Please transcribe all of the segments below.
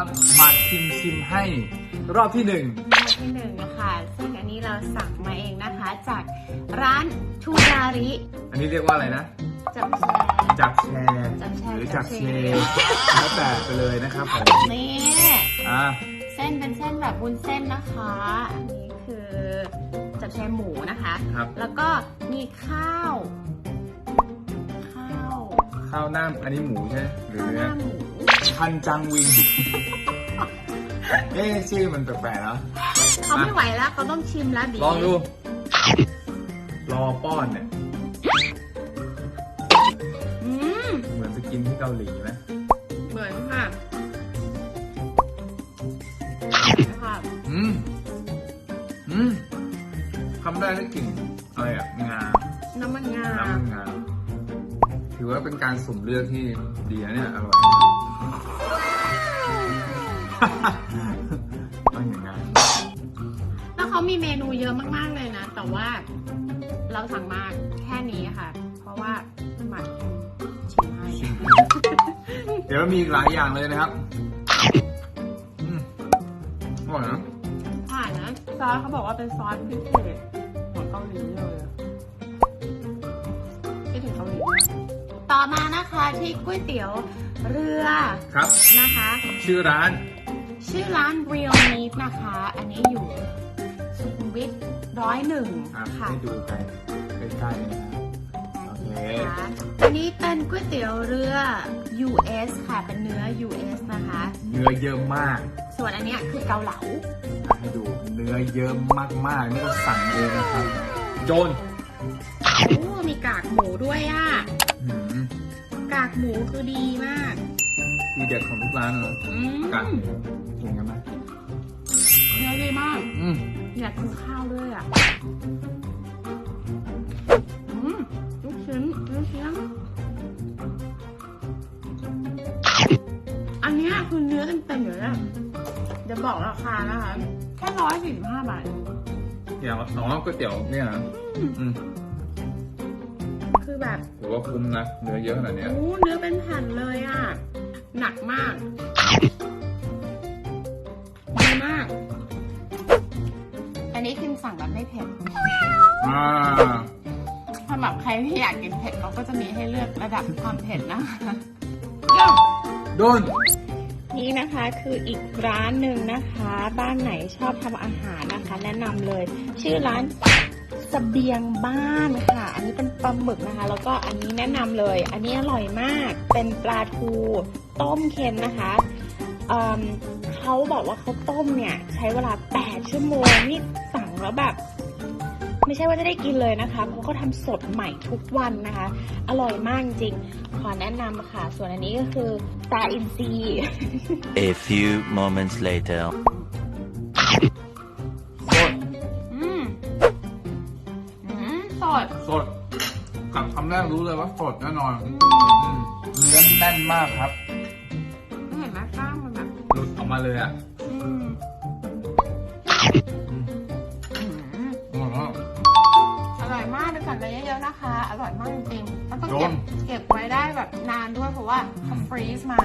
บมาชิมชิมให้รอบที่หนึ่งรอบที่หนึ่งนะคะซึ่งอันนี้เราสั่งมาเองนะคะจากร้านทูราริอันนี้เรียกว่าอะไรนะจับแชร์จักแชร์จักแชร์หรือจัจักกเชเชร์แล้วแต่ไปเลยนะครับผมนี่อ่าเส้นเป็นเส้นแบบวุ้นเส้นนะคะ อันนี้คือจับแชร์หมูนะคะ ครับแล้วก็มีข้าว ข้าวข้าวหน้าอันนี้หมูใช่ไหมหรือข้าวหเนื้อน้าหมู คันจังวิงเอ๊ะชื่อมันแปลกๆเนาะเขาไม่ไหวแล้วเขาต้องชิมแล้วบีลองดู รอป้อนเนี่ย อืมเหมือนจะกินที่เกาหลีไหมเหมือนค่ะค่ะอืม อืมทำได้ได้กลิ่นอะไรอะงา น้ำมันงา น้ำมันงา ถือว่าเป็นการสุ่มเลือกที่ดีนะเนี่ย อร่อย อะมากๆเลยนะ แต่ว่าเราสั่งมาแค่นี้ค่ะ เพราะว่าหมักชิมให้เดี๋ยวมีอีกหลายอย่างเลยนะครับอืมอร่อยนะผ่านนะซอสเขาบอกว่าเป็นซอสพิเศษของเกาหลีเลยอะคิดถึงเกาหลีมากต่อมานะคะที่ก๋วยเตี๋ยวเรือครับนะคะ ชื่อร้าน ชื่อร้าน Real Meat นะคะ อันนี้อยู่สุขุมวิท ร้อยหนึ่งครับค่ะให้ดูกันใกล้ๆเลยนะครับโอเคนะคะอันนี้เป็นก๋วยเตี๋ยวเรือ US ค่ะ เป็นเนื้อ US นะคะ เนื้อเยอะมากส่วนอันเนี้ยคือเกาเหลา ให้ดูเนื้อเยอะมากๆนี่ก็สั่งเองนะครับ โจนโอ้มีกากหมูด้วยอะหืมกากหมูคือดีมาก ทีเด็ดของทุกร้านเลยอืมกากหมูเห็นกันไหมเนื้อดีมาก อืม อยากกินข้าวด้วยอะอืมลูกชิ้นลูกชิ้นอันเนี้ยคือเนื้อเต็มๆอยู่แล้วเดี๋ยวบอกราคานะคะแค่ร้อยสี่สิบห้าบาทอย่างอ๋อก๋วยเตี๋ยวเนี่ยนะอืมคือแบบถือว่าคุ้มนะ เนื้อเยอะขนาดเนี้ยโอ้เนื้อเป็นแผ่นเลยอะ หนักมาก สั่งแบบไม่เผ็ดอ่าสำหรับใครที่อยากกินเผ็ดเขาก็จะมีให้เลือกระดับความเผ็ดนะคะเดี๋ยวโดนนี่นะคะคืออีกร้านหนึ่งนะคะ บ้านไหนชอบทำอาหารนะคะ แนะนำเลย ชื่อร้านเสบียงบ้านค่ะ อันนี้เป็นปลาหมึกนะคะ แล้วก็อันนี้แนะนำเลย อันนี้อร่อยมาก เป็นปลาทูต้มเค็มนะคะเอิ่มเขาบอกว่าเขาต้มเนี่ย ใช้เวลา 8 ชั่วโมงนี่สั่งแล้วแบบ ไม่ใช่ว่าจะได้กินเลยนะคะเพราะเขาทำสดใหม่ทุกวันนะคะ อร่อยมากจริง ขอแนะนำค่ะ ส่วนอันนี้ก็คือปลาอินทรี A few moments later. สดอืมอืมสด สดกับคำแรกรู้เลยว่าสดแน่นอนอืมเนื้อแน่นมากครับเห็นไหมกล้างมันแบบหลุดออกมาเลยอะ เยอะๆนะคะ อร่อยมากจริงๆแล้วต้องโดเก็บนเก็บไว้ได้แบบนานด้วยเพราะว่าเขาฟรีซมา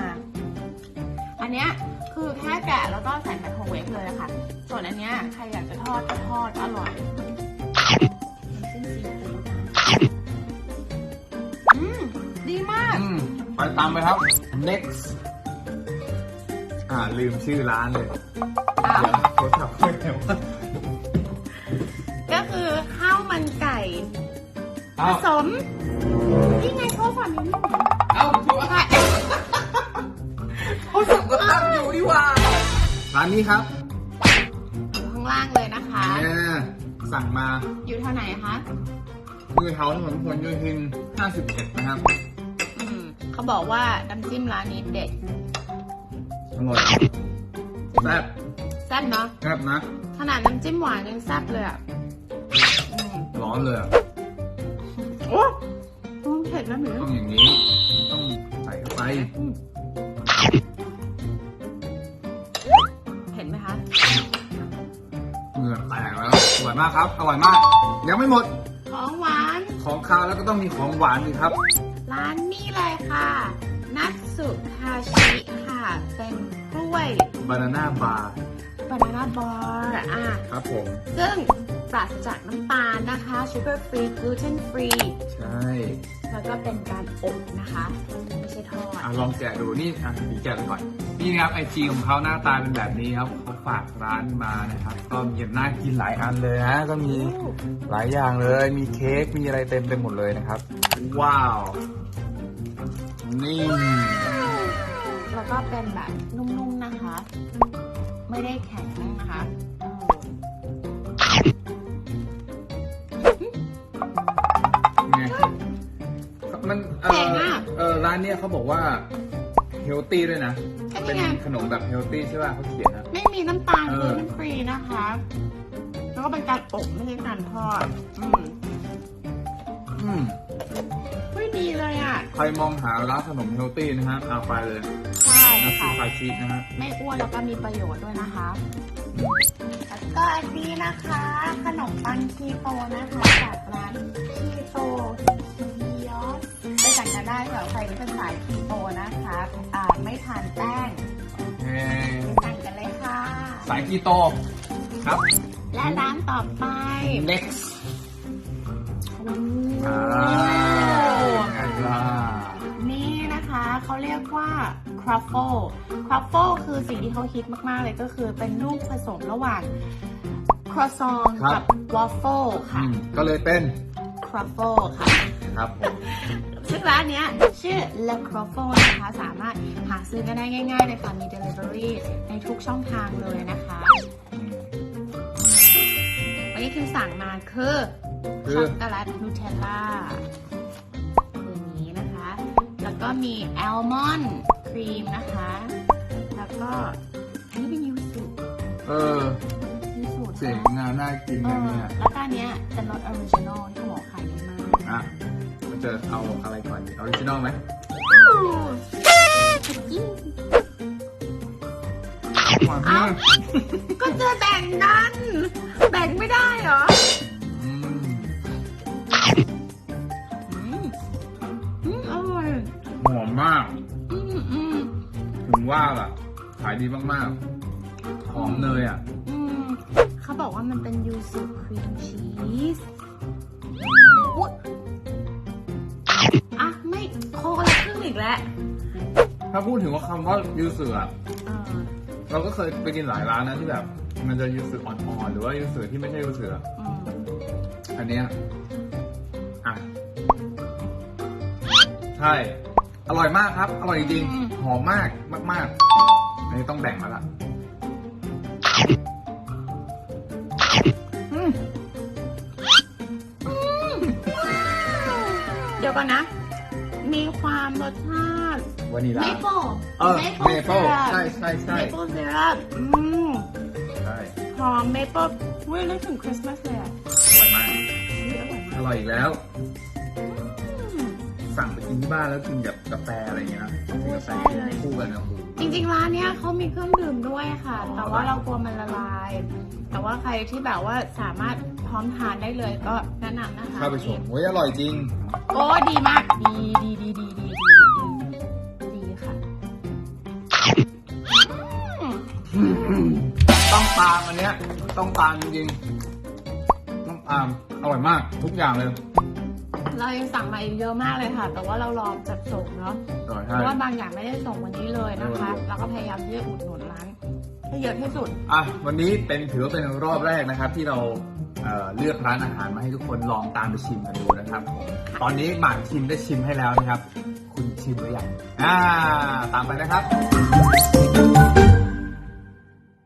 อันเนี้ยคือแค่แกะแล้วก็ใส่ไมโครเวฟเลยอะค่ะส่วนอันเนี้ยใครอยากจะทอดก็ทอดก็อร่อยน้ำจิ้มซีฟู้ดอืมดีมาก อืมไปตามไปครับ next อ่าลืมชื่อร้านเลยอ้าวเดี๋ยวโทรศัพท์ไม่เร็วก็คือข้าวมันไก่ ผเอาสมนี่ไงโทรศัพท์อยู่นี่เอาชัวร์ค่ะโทรศัพท์ก็ตั้งอยู่ดีกว่าร้านนี้ครับอยู่ข้างล่างเลยนะคะเนี่ยสั่งมาอยู่เท่าไหนคะคือเท้าถนนพหลโยธิน51 นะครับอืมเขาบอกว่าน้ำจิ้มร้านนี้เด็ดอร่อยแซ่บแซ่บเนาะแซ่บนะ ขนาดน้ำจิ้มหวานยังแซ่บเลยอะอืมร้อนเลยอะ โอ้อืมเผ็ดแล้วหนูต้องอย่างนี้ ต้องใส่เข้าไปอืมเห็นไหมคะเหงื่อแตกแล้วอร่อยมากครับ อร่อยมาก ยังไม่หมด ของหวาน ของคาวแล้วก็ต้องมีของหวานอีกครับ ร้านนี้เลยค่ะ นัตสุทาชิค่ะ เป็นกล้ด้วย บานาน่าบาร์ banana bar อะ ครับผม ซึ่ง ปราศจากน้ำตาลนะคะ sugar free gluten free ใช่แล้วก็เป็นการอบนะคะ ไม่ใช่ทอด อะลองแกะดูนี่อะพี่แกะไปก่อนนี่นะครับไอจีของเขาหน้าตาเป็นแบบนี้ครับเขาฝากร้านมานะครับ ก็มีน่ากินหลายอันเลยนะก็มีหลายอย่างเลย มีเค้กมีอะไรเต็มไปหมดเลยนะครับ ว้าวนี่แล้วก็เป็นแบบนุ่มๆนะคะ ไม่ได้แข็งนะคะากเออร้านเนี้ยเขาบอกว่าเฮลตี้ด้วยนะ ก็เป็นี่นไง ขนมแบบเฮลตี้ใช่ป่ะเขาเขียนนะ ไม่มีน้ำตาลเอ gluten อ free นะคะ แล้วก็เป็นการอบไม่ใช่การทอด อืมอืมไม่ดีเลยอะ ใครมองหาร้านขนมเฮลตี้นะฮะเอาไปเลยใช่นัสซูค่ะ คาชินะฮะ ไม่อ้วนแล้วก็มีประโยชน์ด้วยนะคะ แล้วก็อันนี้นะคะ ขนมปังคีโตนะคะ จากร้านคีโตบียอ สไปสั่งกันได้สำหรับใครที่เป็นสายคีโตนะคะอ่าไม่ทานแป้งเฮ้ยไปสั่งกันเลยค่ะ สายกีโตครับ และร้านต่อไป next โอ้อ่าไงล่ะนี่นะคะเขาเรียกว่า croffle croffle คือสิ่งที่เขาฮิตมาก ๆ เลยก็คือเป็นลูกผสมระหว่าง croissant กับ waffle อืค่ะ มก็เลยเป็น croffle ค่ะ ครับผม ซึ่งร้านเนี้ยชื่อ Le Croffle นะคะ สามารถหาซื้อกันได้ง่ายๆเลยค่ะ มี delivery ในทุกช่องทางเลยนะคะอืมวันนี้คือสั่งมาคือคือ ช็อกโกแลตนูเทลล่าคือนี้นะคะ แล้วก็มีแอลมอนด์ครีมนะคะ แล้วก็อันนี้เป็นยูสุเออยูสุเจ๋งงานน่ากินเอนะอเนี่ยแล้วก็อันเนี้ยเป็นรสออริจินอลที่เขาบอกขายดีมาก อะมัน จะเอาอะไรก่อนออริจินอลไหมเอ้าก็จะแบ่งกัน แบ่งไม่ได้เหรออืมอืมอืมอร่อยหอมมาก อืมอืมถึงว่าล่ะ ขายดีมากๆ หอมเนยอะ อืมเขาบอกว่ามันเป็นยูสุครีมชีส แล้วถ้าพูดถึงว่าคำว่ายูสึอะเออเราก็เคยไปกินหลายร้านนะที่แบบ มันจะยูสึอ่อนๆหรือว่ายูสึที่ไม่ใช่ยูสึอะอืมอันเนี้ยอะใช่ อร่อยมากครับ อร่อยจริงๆหอมมากมากๆอันนี้ต้องแบ่งแล้วล่ะอืมเดี๋ยวก่อนนะ มีความรสชาติวานิลา เมเปิลเออ เมเปิลใช่ใช่ใช่เมเปิลซีรัปอืมใช่หอมเมเปิลเว้ยนึกถึงคริสต์มาสเลยอะอร่อยมาก อุ๊ยอร่อยอมากร่อยอีกแล้ว อืม สั่งไปกินที่บ้านแล้วกินกับกาแฟอะไรอย่างเงี้ยนะกินกาแฟคู่กันนะโอ้โหจริงๆ ร้านเนี้ยเขามีเครื่องดื่มด้วยค่ะ อ๋อ แต่ว่าเรากลัวมันละลาย แต่ว่าใครที่แบบว่าสามารถพร้อมทานได้เลยก็แนะนำนะคะเข้าไปชมโอ้ยอร่อยจริง โอ้ดีมาก ดีดีดีดีดีดีดีค่ะต้องตามอันเนี้ย ต้องตามจริงๆต้องตามอร่อยมาก ทุกอย่างเลยเรายังสั่งมาอีกเยอะมากเลยค่ะ แต่ว่าเรารอจัดส่งเนาะเพราะว่าบางอย่างไม่ได้ส่งวันนี้เลยนะคะเราก็พยายามที่จะอุดหนุนร้านให้เยอะที่สุด อะวันนี้เป็นถือว่าเป็นรอบแรกนะครับ ที่เรา เลือกร้านอาหารมาให้ทุกคนลองตามไปชิมกันดูนะครับผมตอนนี้หมากชิมได้ชิมให้แล้วนะครับ คุณชิมหรือยังอ่า ตามไปนะครับ